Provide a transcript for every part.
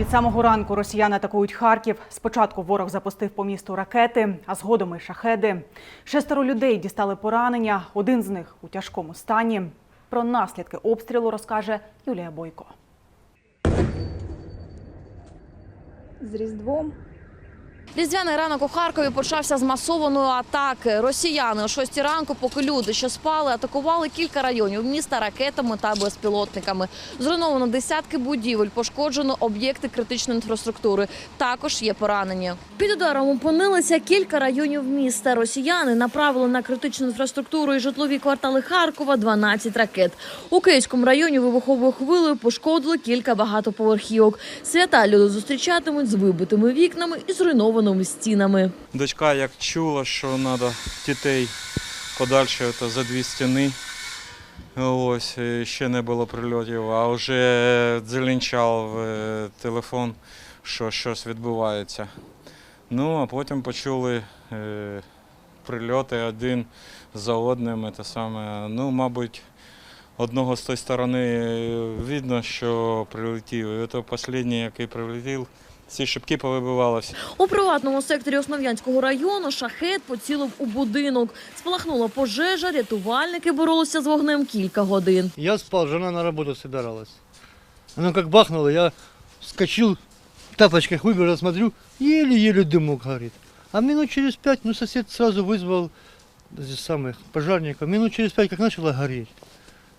Від самого ранку росіяни атакують Харків. Спочатку ворог запустив по місту ракети, а згодом і шахеди. Шестеро людей дістали поранення. Один з них у тяжкому стані. Про наслідки обстрілу розкаже Юлія Бойко. з Різдвом. Різдвяний ранок у Харкові почався з масованої атаки. Росіяни о 6 ранку, поки люди ще спали, атакували кілька районів міста ракетами та безпілотниками. Зруйновано десятки будівель, пошкоджено об'єкти критичної інфраструктури. Також є поранені. Під ударом опинилися кілька районів міста. Росіяни направили на критичну інфраструктуру і житлові квартали Харкова 12 ракет. У Київському районі вибуховою хвилею пошкодили кілька багатоповерхівок. Свята люди зустрічатимуть з вибитими вікнами і зруйнованими стінами. Дочка як чула, що треба дітей подальше ото за дві стіни. Ось ще не було прильотів, а вже дзеленчав е, телефон, що щось відбувається. Ну, а потім почули е, прильоти один за одним. Те саме. Ну, мабуть, одного з тої сторони е, видно, що прилетів. І ото останній, який прилетів, всі шибки повибивалися. У приватному секторі Основ'янського району шахет поцілив у будинок. Спалахнула пожежа, рятувальники боролися з вогнем кілька годин. Я спал, жена на работу собиралась. Оно как бахнуло, я вскочил, в тапочках выбежал, смотрю, еле-еле дымок горит. А минут через пять, ну, сосед сразу вызвал здесь самых пожарников. Минут через пять, как начало гореть.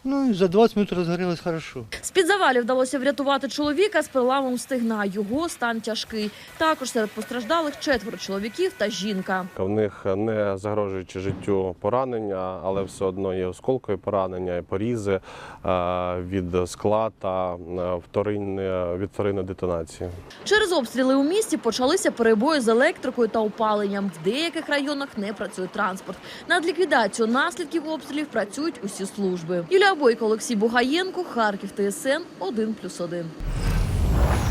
Ну, и за 20 минут разгорелось хорошо. З-під завалів вдалося врятувати чоловіка з переламом стегна. Його стан тяжкий. Також серед постраждалих четверо чоловіків та жінка. В них не загрожуючи життю поранення, але все одно є осколкові поранення, і порізи е, від скла та е, вторинне- від вторинної детонації. Через обстріли у місті почалися перебої з електрикою та опаленням. В деяких районах не працює транспорт. Над ліквідацією наслідків обстрілів працюють усі служби. Юлія Бойко, Олексій Бугаєнко, Харків, ТСН 1+,1.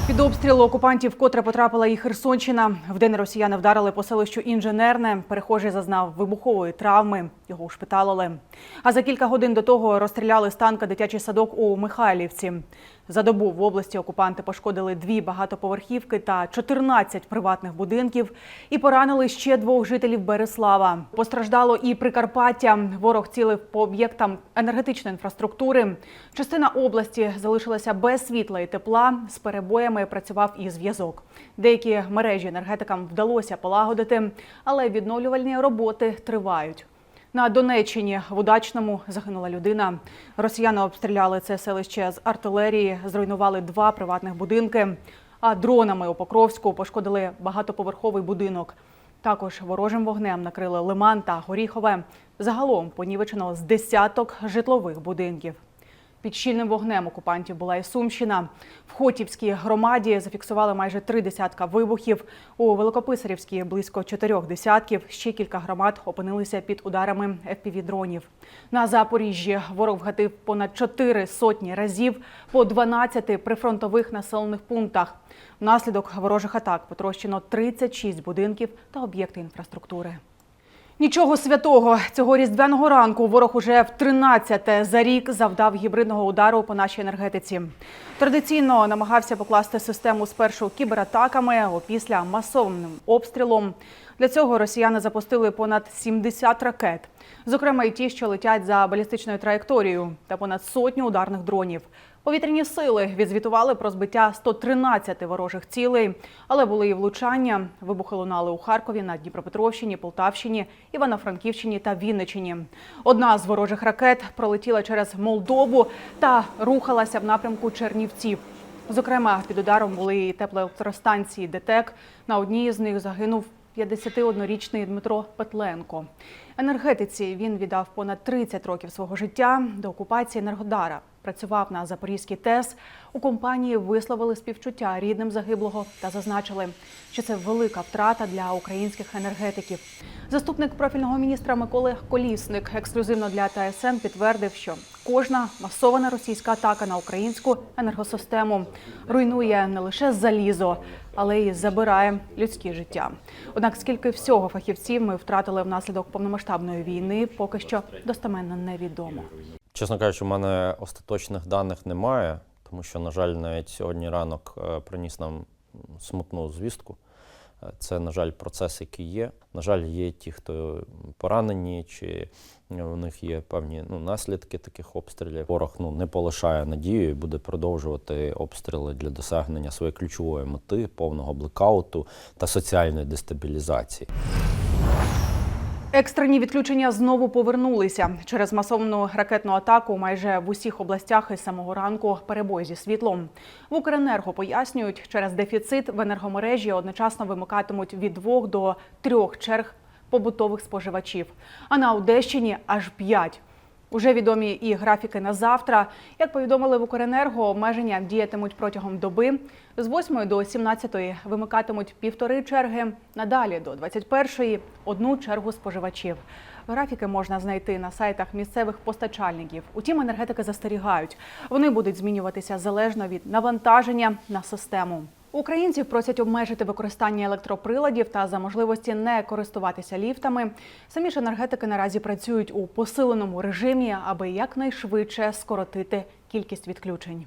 Під обстріл окупантів вкотре потрапила і Херсонщина. Вдень росіяни вдарили по селищу Інженерне. Перехожий зазнав вибухової травми. Його ушпиталили. А за кілька годин до того розстріляли з танка дитячий садок у Михайлівці. За добу в області окупанти пошкодили дві багатоповерхівки та 14 приватних будинків і поранили ще двох жителів Береслава. Постраждало і Прикарпаття. Ворог цілив по об'єктам енергетичної інфраструктури. Частина області залишилася без світла і тепла. З перебоями працював і зв'язок. Деякі мережі енергетикам вдалося полагодити, але відновлювальні роботи тривають. На Донеччині в Удачному загинула людина. Росіяни обстріляли це селище з артилерії, зруйнували два приватних будинки. А дронами у Покровську пошкодили багатоповерховий будинок. Також ворожим вогнем накрили Лиман та Горіхове. Загалом понівечено з десяток житлових будинків. Під щільним вогнем окупантів була і Сумщина. В Хотівській громаді зафіксували майже три десятка вибухів. У Великописарівській близько чотирьох десятків. Ще кілька громад опинилися під ударами FPV-дронів. На Запоріжжі ворог вгатив понад чотири сотні разів по 12 прифронтових населених пунктах. Внаслідок ворожих атак потрощено 36 будинків та об'єкти інфраструктури. Нічого святого цього різдвяного ранку ворог уже в 13-те за рік завдав гібридного удару по нашій енергетиці. Традиційно намагався покласти систему спершу кібератаками, опісля масовим обстрілом. Для цього росіяни запустили понад 70 ракет, зокрема й ті, що летять за балістичною траєкторією, та понад сотню ударних дронів. Повітряні сили відзвітували про збиття 113 ворожих цілей, але були і влучання. Вибухи лунали у Харкові, на Дніпропетровщині, Полтавщині, Івано-Франківщині та Вінничині. Одна з ворожих ракет пролетіла через Молдову та рухалася в напрямку Чернівців. Зокрема, під ударом були і теплоелектростанції ДТЕК. На одній з них загинув 51-річний Дмитро Петленко. Енергетиці він віддав понад 30 років свого життя до окупації Енергодара. Працював на Запорізькій ТЕС. У компанії висловили співчуття рідним загиблого та зазначили, що це велика втрата для українських енергетиків. Заступник профільного міністра Миколи Колісник ексклюзивно для ТСН підтвердив, що кожна масована російська атака на українську енергосистему руйнує не лише залізо, але й забирає людське життя. Однак, скільки всього фахівців ми втратили внаслідок повномасштабної війни, поки що достеменно невідомо. Чесно кажучи, у мене остаточних даних немає, тому що, на жаль, навіть сьогодні ранок е, приніс нам смутну звістку. Е, Це, на жаль, процес, який є. На жаль, є ті, хто поранені, чи у них є певні ну, наслідки таких обстрілів. Ворог ну, не полишає надію і буде продовжувати обстріли для досягнення своєї ключової мети повного блекауту та соціальної дестабілізації. Екстрені відключення знову повернулися через масовну ракетну атаку. Майже в усіх областях із самого ранку перебої зі світлом. В Укренерго пояснюють, через дефіцит в енергомережі одночасно вимикатимуть від двох до трьох черг побутових споживачів. А на Одещині аж п'ять. Уже відомі і графіки на завтра. Як повідомили в Укренерго, обмеження діятимуть протягом доби. З 8 до 17 вимикатимуть півтори черги, надалі до 21 – одну чергу споживачів. Графіки можна знайти на сайтах місцевих постачальників. Утім, енергетики застерігають. Вони будуть змінюватися залежно від навантаження на систему. Українців просять обмежити використання електроприладів та за можливості не користуватися ліфтами. Самі ж енергетики наразі працюють у посиленому режимі, аби якнайшвидше скоротити кількість відключень.